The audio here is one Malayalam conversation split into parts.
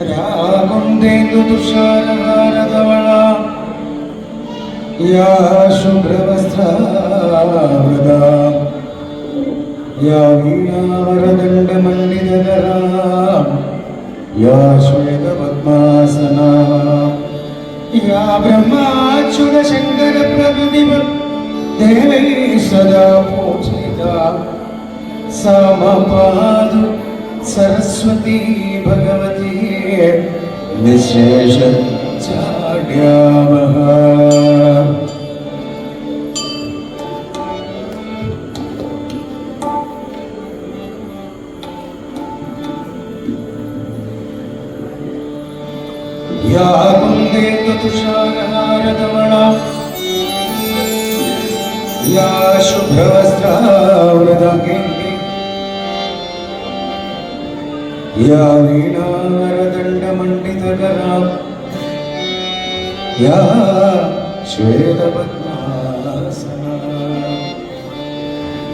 രാകുന്ദേന്ദു തുഷാരഹാരതവള. യാ ശുഭ്രവസ്ത്രാവൃത. യാ വീണാവരദണ്ഡമണ്ഡിതകരാ യാ ശ്വേതപദ്മാസന യാ ബ്രഹ്മാച്യുതശങ്കരപ്രകൃതിവ ദേവൈ സദാ പൂജിത. സമപാതു സരസ്വതി നിശേഷ विशेष या कुन्देन्दुषारहारदमणा या शुभ्रवस्त्रावृदके या वीणार या श्वेतपद्मासना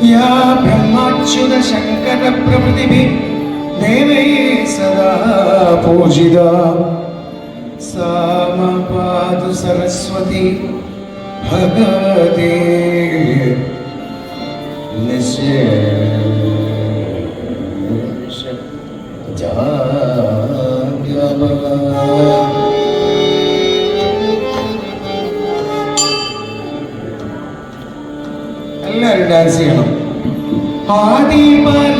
या ब्रह्माच्युतशङ्करप्रभृतिभिः देवैः सदा पूजिता सामपादु सरस्वती भगवती निशेष ഡാൻസ് ചെയ്യണം. ആദിപരാശക്തി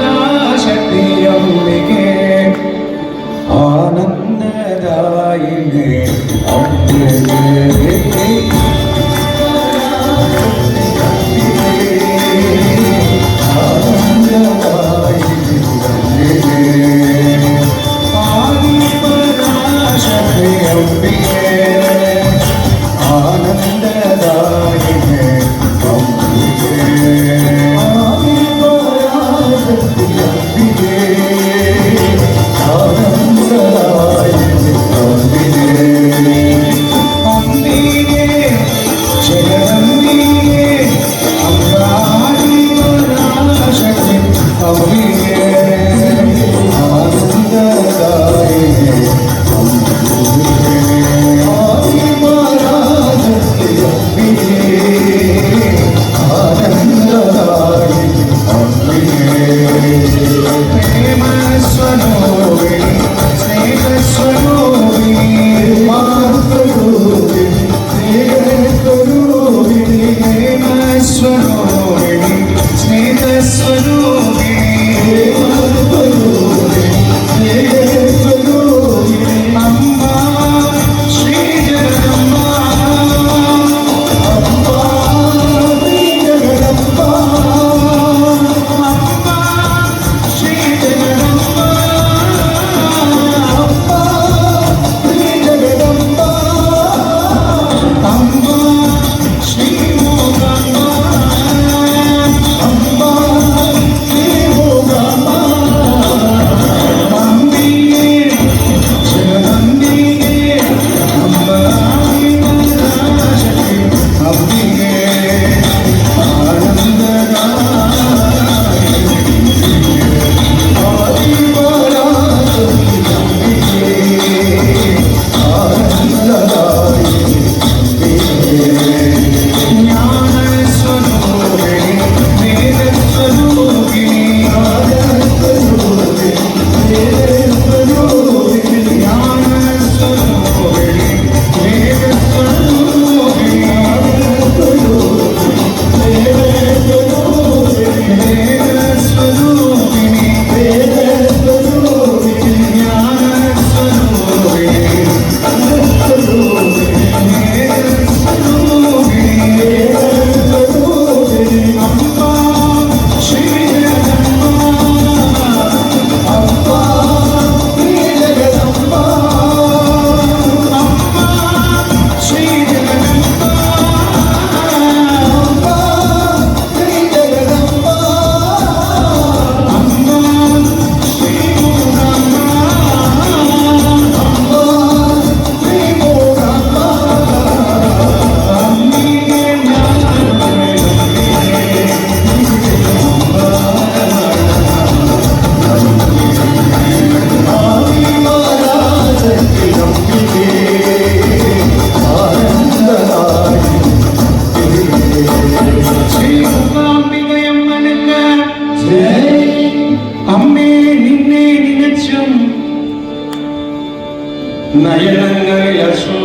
നയനങ്ങളിൽ അശ്വാനി.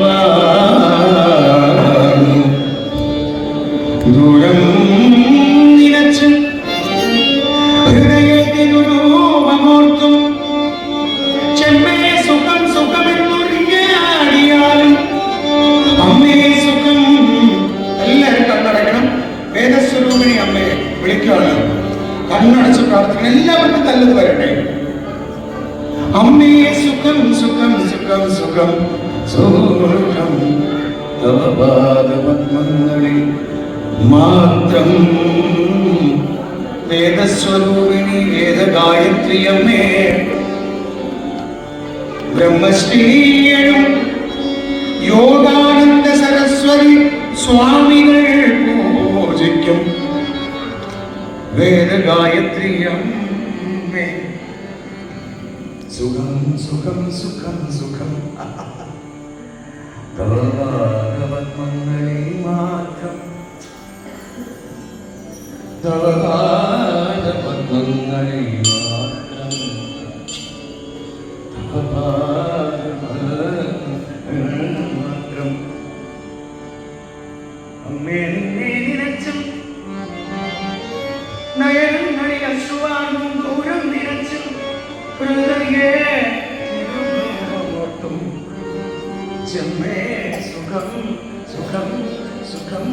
ദൂരം നിനച്ച് ഹൃദയത്തിനൊരു രൂപമോർത്തും. ചെമ്മേ സുഖം സുഖമെന്നൊഴിഞ്ഞാടിയാലും അമ്മേ സുഖം. എല്ലാവരും കണ്ണടക്കണം വേദസ്വരൂപിണി അമ്മയെ വിളിക്കുകയാണ് കണ്ണടച്ച് പ്രാർത്ഥിക്കണം. എല്ലാവർക്കും നല്ലത് വരട്ടെ. അമ്മേ സുഖം സുഖം സുഖം സുഖം. സുഖം തവ പാദപത്മങ്ങളിൽ മാത്രം. വേദസ്വരൂപിണി വേദഗായത്രി അമ്മേ. യോഗാനന്ദ സരസ്വതി സ്വാമികൾ പൂജിക്കും. വേദഗായത്രി സുഖം സുഖം സുഖം സുഖം. തവപാദപത്മങ്ങളിൽ മാത്രം തവപാദപത്മങ്ങളിൽ മാത്രം തവപാദപത്മങ്ങളിൽ മാത്രം അമ്മേ നിന്നെ നിരച്ചും നയനങ്ങളിൽ അശ്രുവാനും ദൂരം നിരച്ചും ഹൃദയേ ഓർത്തും ചെമ്മേ സുഖം സുഖം സുഖം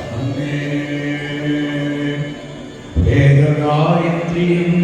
ഗായത്രിയമ്മേ സുഖം